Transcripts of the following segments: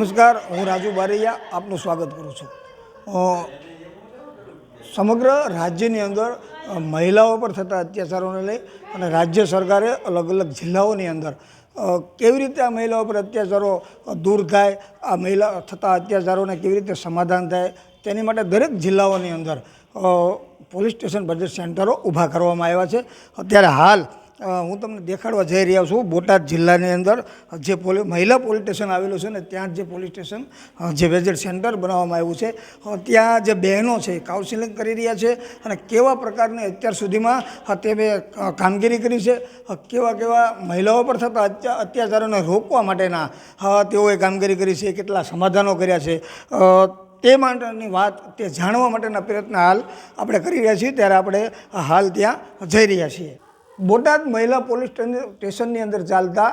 નમસ્કાર, હું રાજુ બારૈયા, આપનું સ્વાગત કરું છું. સમગ્ર રાજ્યની અંદર મહિલાઓ પર થતા અત્યાચારોને લઈ અને રાજ્ય સરકારે અલગ અલગ જિલ્લાઓની અંદર કેવી રીતે આ મહિલાઓ પર અત્યાચારો દૂર થાય, આ મહિલા થતા અત્યાચારોને કેવી રીતે સમાધાન થાય, તેની માટે દરેક જિલ્લાઓની અંદર પોલીસ સ્ટેશન બજેટ સેન્ટરો ઊભા કરવામાં આવ્યા છે. અત્યારે હાલ હું તમને દેખાડવા જઈ રહ્યા છું બોટાદ જિલ્લાની અંદર જે પોલી, મહિલા પોલીસ સ્ટેશન આવેલું છે ને ત્યાં જ પોલીસ સ્ટેશન જે વેજેટ સેન્ટર બનાવવામાં આવ્યું છે. ત્યાં જે બહેનો છે કાઉન્સિલિંગ કરી રહ્યા છે અને કેવા પ્રકારની અત્યાર સુધીમાં તે મેં કામગીરી કરી છે કેવા કેવા મહિલાઓ પર થતા અત્યા, અત્યાચારોને રોકવા માટેના તેઓએ કામગીરી કરી છે, કેટલા સમાધાનો કર્યા છે. તે માટેની વાત, તે જાણવા માટેના પ્રયત્ન હાલ આપણે કરી રહ્યા છીએ, ત્યારે આપણે હાલ ત્યાં જઈ રહ્યા છીએ. બોટાદ મહિલા પોલીસ સ્ટેશન- સ્ટેશનની અંદર ચાલતા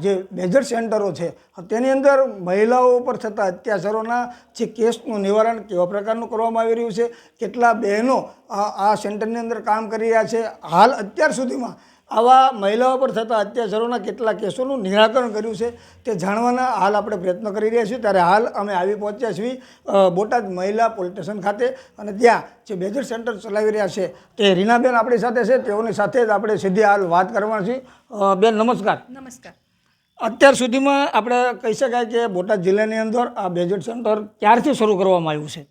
જે મેજર સેન્ટરો છે, તેની અંદર મહિલાઓ પર થતા અત્યાચારોના જે કેસનું નિવારણ કેવા પ્રકારનું કરવામાં આવી રહ્યું છે, કેટલા બહેનો આ સેન્ટરની અંદર કામ કરી રહ્યા છે, હાલ અત્યાર સુધીમાં આવા મહિલાઓ પર થતા અત્યાચારોના કેટલા કેસોનું નિરાકરણ કર્યું છે તે જાણવાના હાલ આપણે પ્રયત્ન કરી રહ્યા છીએ. ત્યારે હાલ અમે આવી પહોંચ્યા છીએ બોટાદ મહિલા પોલીસ સ્ટેશન ખાતે અને ત્યાં જે મેજર સેન્ટર ચલાવી રહ્યા છે તે રીનાબેન આપણી સાથે છે. તેઓની સાથે જ આપણે સીધી હાલ વાત કરવાની છે બેન નમસ્કાર. નમસ્કાર. અત્યાર સુધીમાં આપણે કહી શકાય કે બોટાદ જિલ્લાની અંદર આ બેજેટ સેન્ટર ક્યારથી શરૂ કરવામાં આવ્યું છે?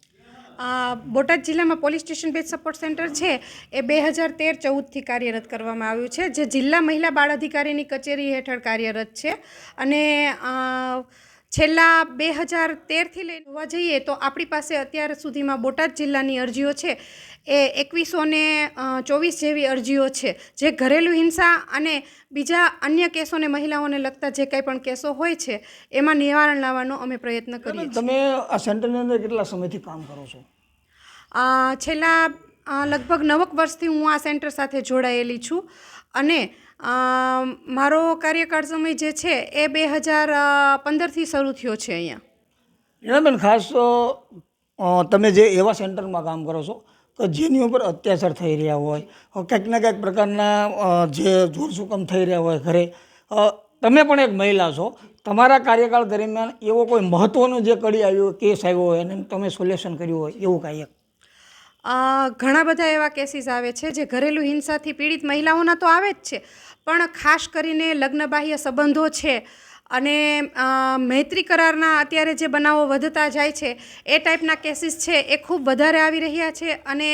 બોટાદ જિલ્લામાં police station base support centre છે. એ બે હજાર તેર ચૌદથી કાર્યરત કરવામાં આવ્યું છે. જે જિલ્લા મહિલા બાળ અધિકારીની કચેરી હેઠળ કાર્યરત છે. અને છેલ્લા બે હજાર તેરથી લઈને જોવા જઈએ તો આપણી પાસે અત્યાર સુધીમાં બોટાદ જિલ્લાની અરજીઓ છે. એ એકવીસો ને ચોવીસ જેવી અરજીઓ છે. જે ઘરેલું હિંસા અને બીજા અન્ય કેસોને મહિલાઓને લગતા જે કંઈ પણ કેસો હોય છે એમાં નિવારણ લાવવાનો અમે પ્રયત્ન કરીએ તમે આ સેન્ટરની અંદર કેટલા સમયથી કામ કરો છો? છેલ્લા લગભગ નવક વર્ષથી હું આ સેન્ટર સાથે જોડાયેલી છું. અને મારો કાર્યકાળ સમય જે છે એ બે હજાર પંદરથી શરૂ થયો છે અહીંયા. રીનાબેન ખાસ તો તમે જે એવા સેન્ટરમાં કામ કરો છો કે જેની ઉપર અત્યાચાર થઈ રહ્યા હોય કંઈક ને ક્યાંક પ્રકારના જે જોરસુકમ થઈ રહ્યા હોય ઘરે તમે પણ એક મહિલા છો, તમારા કાર્યકાળ દરમિયાન એવો કોઈ મહત્ત્વનો જે કડી આવ્યો, કેસ આવ્યો હોય, અને તમે સોલ્યુશન કર્યું હોય, એવું કાંઈ એક ઘણા બધા એવા કેસીસ આવે છે જે ઘરેલું હિંસાથી પીડિત મહિલાઓના તો આવે જ છે, પણ ખાસ કરીને લગ્નબાહ્ય સંબંધો છે અને મૈત્રી કરારના અત્યારે જે બનાવો વધતા જાય છે, એ ટાઈપના કેસીસ છે, એ ખૂબ વધારે આવી રહ્યા છે અને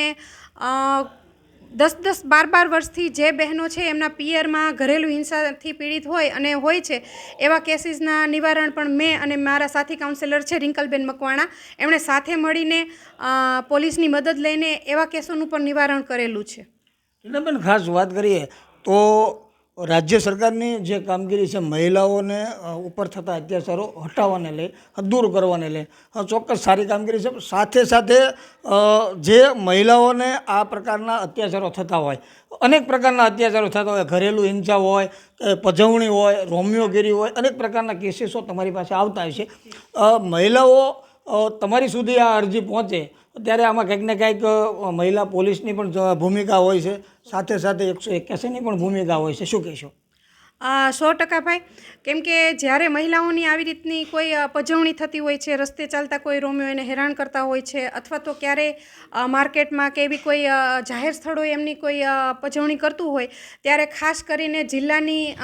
દસ દસ બાર બાર વર્ષથી જે બહેનો છે એમના પિયરમાં ઘરેલું હિંસાથી પીડિત હોય અને હોય છે, એવા કેસીસના નિવારણ પણ મેં અને મારા સાથી કાઉન્સેલર છે રિંકલબેન મકવાણા, એમણે સાથે મળીને પોલીસની મદદ લઈને એવા કેસોનું પણ નિવારણ કરેલું છે. રીનાબેન ખાસ વાત કરીએ તો રાજ્ય સરકારની જે કામગીરી છે, મહિલાઓને ઉપર થતા અત્યાચારો હટાવવાને લઈ દૂર કરવાને લઈ ચોક્કસ સારી કામગીરી છે. સાથે સાથે જે મહિલાઓને આ પ્રકારના અત્યાચારો થતા હોય, અનેક પ્રકારના અત્યાચારો થતા હોય, ઘરેલું હિંસા હોય પજવણી હોય, રોમિયોગીરી હોય, અનેક પ્રકારના કેસીસો તમારી પાસે આવતા હોય છે. મહિલાઓ તમારી સુધી આ અરજી પહોંચે ત્યારે આમાં કંઈક ને કંઈક મહિલા પોલીસની પણ ભૂમિકા હોય છે. સાથે સાથે એકસો એક્યાસીની પણ ભૂમિકા હોય છે. શું કહેશો? સો ટકા ભાઈ. કેમ કે જ્યારે મહિલાઓની આવી રીતની કોઈ પજવણી થતી હોય છે, રસ્તે ચાલતા કોઈ રોમ્યો એને હેરાન કરતા હોય છે, અથવા તો ક્યારે માર્કેટમાં કે એવી કોઈ જાહેર સ્થળોએ એમની કોઈ પજવણી કરતું હોય, ત્યારે ખાસ કરીને જિલ્લાની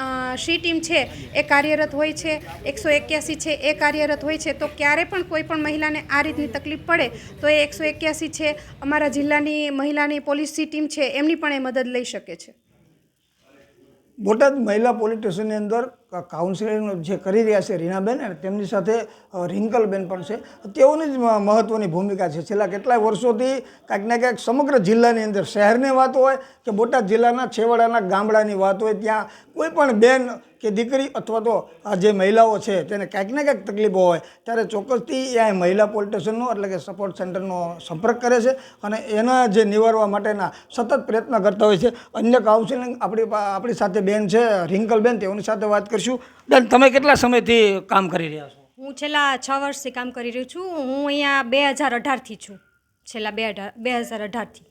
સી ટીમ છે, એ કાર્યરત હોય છે, એકસો એક્યાસી છે, એ કાર્યરત હોય છે, તો ક્યારે પણ કોઈ પણ મહિલાને આ રીતની તકલીફ પડે, તો એ એકસો એક્યાસી છે, અમારા જિલ્લાની મહિલાની પોલીસ સી ટીમ છે, એમની પણ એ મદદ લઈ શકે છે. બોટાદ મહિલા પોલીસ સ્ટેશનની અંદર કાઉન્સિલિંગ જે કરી રહ્યા છે રીનાબેન અને તેમની સાથે રિંકલબેન પણ છે. તેઓની જ મહત્ત્વની ભૂમિકા છે. છેલ્લા કેટલાય વર્ષોથી કાંઈક ને ક્યાંક સમગ્ર જિલ્લાની અંદર શહેરની વાત હોય કે બોટાદ જિલ્લાના છેવાડાના ગામડાની વાત હોય, ત્યાં કોઈ પણ બેન કે દીકરી અથવા તો આ જે મહિલાઓ છે તેને કાંઈક ને ક્યાંક તકલીફો હોય, ત્યારે ચોક્કસથી એ મહિલા પોલીસ એટલે કે સપોર્ટ સેન્ટરનો સંપર્ક કરે છે અને એના જે નિવારવા માટેના સતત પ્રયત્ન કરતા હોય છે. અન્ય કાઉન્સિલિંગ આપણી આપણી સાથે બેન છે, રિંકલબેન, તેઓની સાથે વાત કરીશું. બેન તમે કેટલા સમયથી કામ કરી રહ્યા છો? હું છેલ્લા છ વર્ષથી કામ કરી રહ્યો છું. હું અહીંયા બે હજાર અઢારથી છું. છેલ્લા બે અઢાર બે હજાર અઢારથી.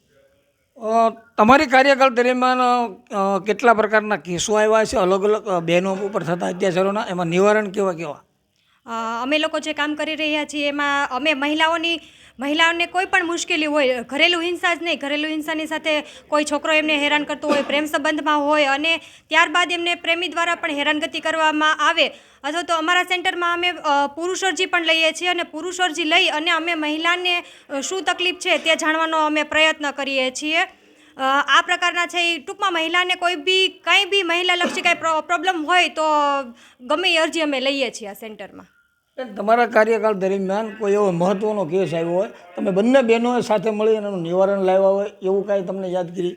તમારી કાર્યકાળ દરમિયાન કેટલા પ્રકારના કેસો આવ્યા છે? અલગ અલગ બહેનો ઉપર થતા અત્યાચારોના એમાં નિવારણ કેવા કેવા? અમે લોકો જે કામ કરી રહ્યા છીએ એમાં અમે મહિલાઓની મહિલાઓને કોઈ પણ મુશ્કેલી હોય, ઘરેલું હિંસા જ નહીં, ઘરેલું હિંસાની સાથે કોઈ છોકરો એમને હેરાન કરતો હોય, પ્રેમ સંબંધમાં હોય અને ત્યારબાદ એમને પ્રેમી દ્વારા પણ હેરાનગતિ કરવામાં આવે. અથવા તો અમારા સેન્ટરમાં અમે પુરુષોર્જી પણ લઈએ છીએ અને પુરુષોર્જી લઈ અને અમે મહિલાને શું તકલીફ છે તે જાણવાનો અમે પ્રયત્ન કરીએ છીએ. આ પ્રકારના છે એ ટૂંકમાં મહિલાને કોઈ બી, કંઈ બી મહિલાલક્ષી કાંઈ પ્રોબ્લેમ હોય તો ગમે એ અરજી અમે લઈએ છીએ આ સેન્ટરમાં. તમારા કાર્યકાળ દરમિયાન કોઈ એવો મહત્વનો કેસ આવ્યો હોય, તમે બંને બહેનોએ સાથે મળી એનું નિવારણ લાવ્યા હોય, એવું કાંઈ તમને યાદગીરી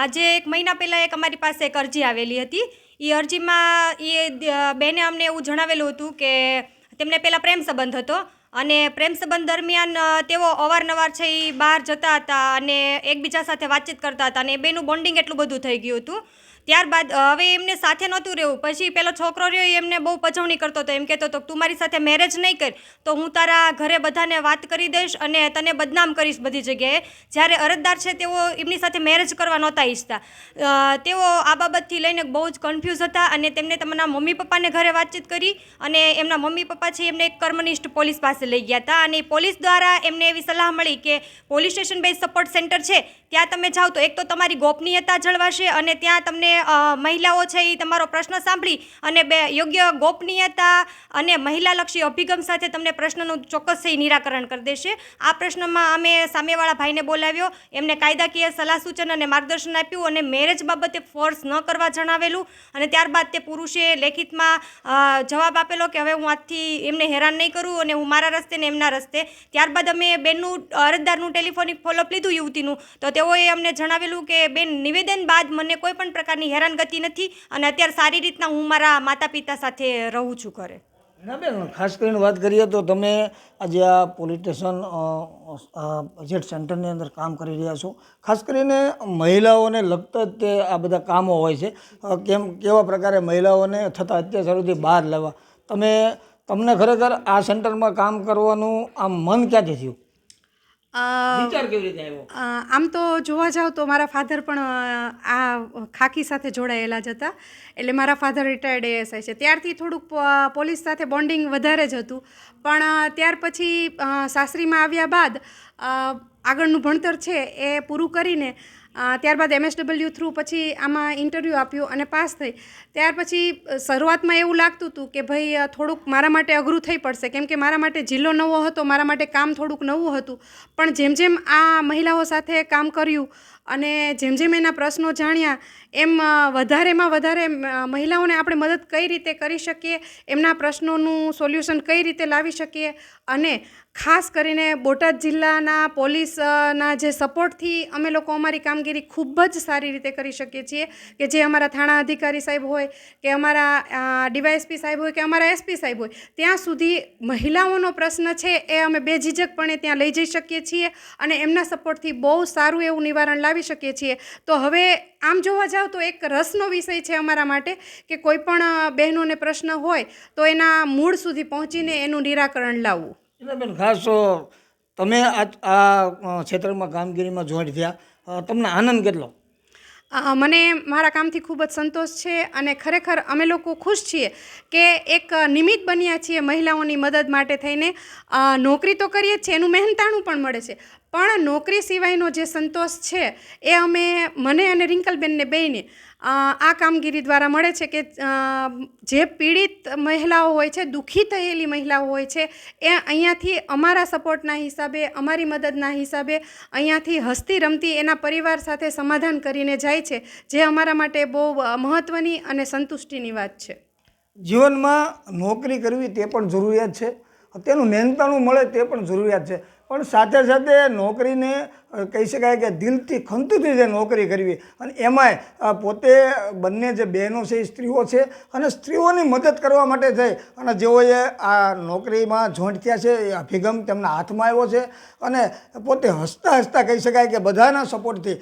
આજે એક મહિના પહેલાં એક અમારી પાસે એક અરજી આવેલી હતી. એ અરજીમાં એ બેને અમને એવું જણાવેલું હતું કે તેમને પહેલાં પ્રેમ સંબંધ હતો અને પ્રેમ સંબંધ દરમિયાન તેઓ અવારનવાર છે એ બહાર જતા હતા અને એકબીજા સાથે વાતચીત કરતા હતા અને એ બેનું બોન્ડિંગ એટલું બધું થઈ ગયું હતું. ત્યારબાદ હવે એમને સાથે નહોતું રહેવું. પછી પેલો છોકરો રહ્યો એમને બહુ પજવણી કરતો હતો. એમ કહેતો હતો તું મારી સાથે મેરેજ નહીં કર, તો હું તારા ઘરે બધાને વાત કરી દઈશ અને તને બદનામ કરીશ બધી જગ્યાએ. જ્યારે અરજદાર છે, તેઓ એમની સાથે મેરેજ કરવા નહોતા ઈચ્છતા. તેઓ આ બાબતથી લઈને બહુ જ કન્ફ્યુઝ હતા અને તેમને તેમના મમ્મી પપ્પાને ઘરે વાતચીત કરી અને એમના મમ્મી પપ્પા છે, એમને એક કર્મનિષ્ઠ પોલીસ પાસે લઈ ગયા હતા. અને પોલીસ દ્વારા એમને એવી સલાહ મળી કે police station base support centre છે ત્યાં તમે જાઓ તો એક તો તમારી ગોપનીયતા જળવાશે અને ત્યાં તમને મહિલાઓ છે એ તમારો પ્રશ્ન સાંભળી અને બે, યોગ્ય ગોપનીયતા અને મહિલાલક્ષી અભિગમ સાથે તમને પ્રશ્નનું ચોક્કસ નિરાકરણ કરી દેશે. આ પ્રશ્નમાં અમે સામેવાળા ભાઈને બોલાવ્યો, એમને કાયદાકીય સલાહ સૂચન અને માર્ગદર્શન આપ્યું અને મેરેજ બાબતે ફોર્સ ન કરવા જણાવેલું અને ત્યારબાદ તે પુરુષે લેખિતમાં જવાબ આપેલો કે હવે હું આજથી એમને હેરાન નહીં કરું અને હું મારા રસ્તે ને એમના રસ્તે. ત્યારબાદ અમે બેનનું અરજદારનું ટેલિફોનિક ફોલોઅપ લીધું યુવતીનું. તો તેઓએ અમને જણાવેલું કે, બેન, નિવેદન બાદ મને કોઈ પણ પ્રકારની હેરાનગતિ નથી અને અત્યારે સારી રીતના હું મારા માતા પિતા સાથે રહું છું ઘરે. ના બેન, ખાસ કરીને વાત કરીએ તો તમે આજે આ પોલીસ સ્ટેશન જેટ સેન્ટરની અંદર કામ કરી રહ્યા છો. ખાસ કરીને મહિલાઓને લગતા જ તે આ બધા કામો હોય છે. કેમ, કેવા પ્રકારે મહિલાઓને થતા અત્યાચારોથી બહાર લાવવા? તમે, તમને ખરેખર આ સેન્ટરમાં કામ કરવાનું આમ મન ક્યાંથી થયું? વિચાર કેવી રીતે આવ્યો? આમ તો જોવા જાવ તો મારા ફાધર પણ આ ખાકી સાથે જોડાયેલા જ હતા. એટલે મારા ફાધર રિટાયર્ડ એએસઆઈ છે. ત્યારથી થોડુંક પોલીસ સાથે બોન્ડિંગ વધારે જ હતું. પણ ત્યાર પછી સાસરીમાં આવ્યા બાદ આગળનું ભણતર છે એ પૂરું કરીને ત્યારબાદ એમએસડબલ્યુ થ્રુ પછી આમાં ઇન્ટરવ્યૂ આપ્યું અને પાસ થઈ. ત્યાર પછી શરૂઆતમાં એવું લાગતું હતું કે ભાઈ થોડુંક મારા માટે અઘરું થઈ પડશે. કેમ કે મારા માટે જિલ્લો નવો હતો, મારા માટે કામ થોડુંક નવું હતું. પણ જેમ જેમ આ મહિલાઓ સાથે કામ કર્યું અને જેમ જેમ એના પ્રશ્નો જાણ્યા, એમ વધારેમાં વધારે મહિલાઓને આપણે મદદ કઈ રીતે કરી શકીએ, એમના પ્રશ્નોનું સોલ્યુશન કઈ રીતે લાવી શકીએ અને ખાસ કરીને બોટાદ જિલ્લાના પોલીસના જે સપોર્ટથી અમે લોકો અમારી કામગીરી ખૂબ જ સારી રીતે કરી શકીએ છીએ કે જે અમારા થાણા અધિકારી સાહેબ હોય કે અમારા ડીવાયએસપી સાહેબ હોય કે અમારા એસપી સાહેબ હોય, ત્યાં સુધી મહિલાઓનો પ્રશ્ન છે એ અમે બેઝિઝકપણે ત્યાં લઈ જઈ શકીએ છીએ અને એમના સપોર્ટથી બહુ સારું એવું નિવારણ લાવી શકીએ છીએ. તો હવે આમ જોવા જાવ તો એક રસનો વિષય છે અમારા માટે કે કોઈ પણ બહેનોને પ્રશ્ન હોય તો એના મૂળ સુધી પહોંચીને એનું નિરાકરણ લાવવું. એટલે બેન ખાસ તમે આ આ ક્ષેત્રમાં કામગીરીમાં જોઈન્ટ થયા. તમને આનંદ કેટલો? મને મારા કામથી ખૂબ જ સંતોષ છે અને ખરેખર અમે લોકો ખુશ છીએ કે એક નિમિત્ત બન્યા છીએ મહિલાઓની મદદ માટે થઈને. નોકરી તો કરીએ છીએ, એનું મહેનતાણું પણ મળે છે. પણ નોકરી સિવાયનો જે સંતોષ છે, એ અમે, મને અને રિંકલબેનને બેને આ કામગીરી દ્વારા મળે છે કે જે પીડિત મહિલાઓ હોય છે, દુઃખી થયેલી મહિલાઓ હોય છે, એ અહીંયાથી અમારા સપોર્ટના હિસાબે, અમારી મદદના હિસાબે અહીંયાથી હસતી રમતી એના પરિવાર સાથે સમાધાન કરીને જાય છે, જે અમારા માટે બહુ મહત્ત્વની અને સંતુષ્ટિની વાત છે. જીવનમાં નોકરી કરવી તે પણ જરૂરિયાત છે, તેનું મહેનતાણું મળે તે પણ જરૂરિયાત છે. પણ સાથે સાથે નોકરીને કહી શકાય કે દિલથી ખંતુથી જે નોકરી કરવી અને એમાંય પોતે બંને જે બહેનો છે એ સ્ત્રીઓ છે અને સ્ત્રીઓની મદદ કરવા માટે થઈ. અને જેઓએ આ નોકરીમાં જોઈન્ટ થયા છે, એ અભિગમ તેમના હાથમાં આવ્યો છે અને પોતે હસતા હસતા કહી શકાય કે બધાના સપોર્ટથી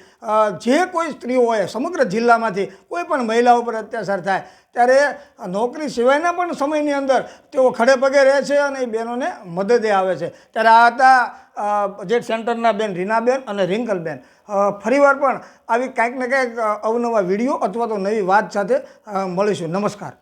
જે કોઈ સ્ત્રીઓ હોય, સમગ્ર જિલ્લામાંથી કોઈ પણ મહિલા ઉપર અત્યાચાર થાય, ત્યારે નોકરી સિવાયના પણ સમયની અંદર તેઓ ખડે પગે રહે છે અને એ બહેનોને મદદે આવે છે. ત્યારે આ હતા અ, બજેટ સેન્ટરના બેન રીનાબેન અને રિંકલબેન ફરીવાર પણ આવી કાંઈક ને કાંઈક અવનવા વીડિયો અથવા તો નવી વાત સાથે મળીશું. નમસ્કાર.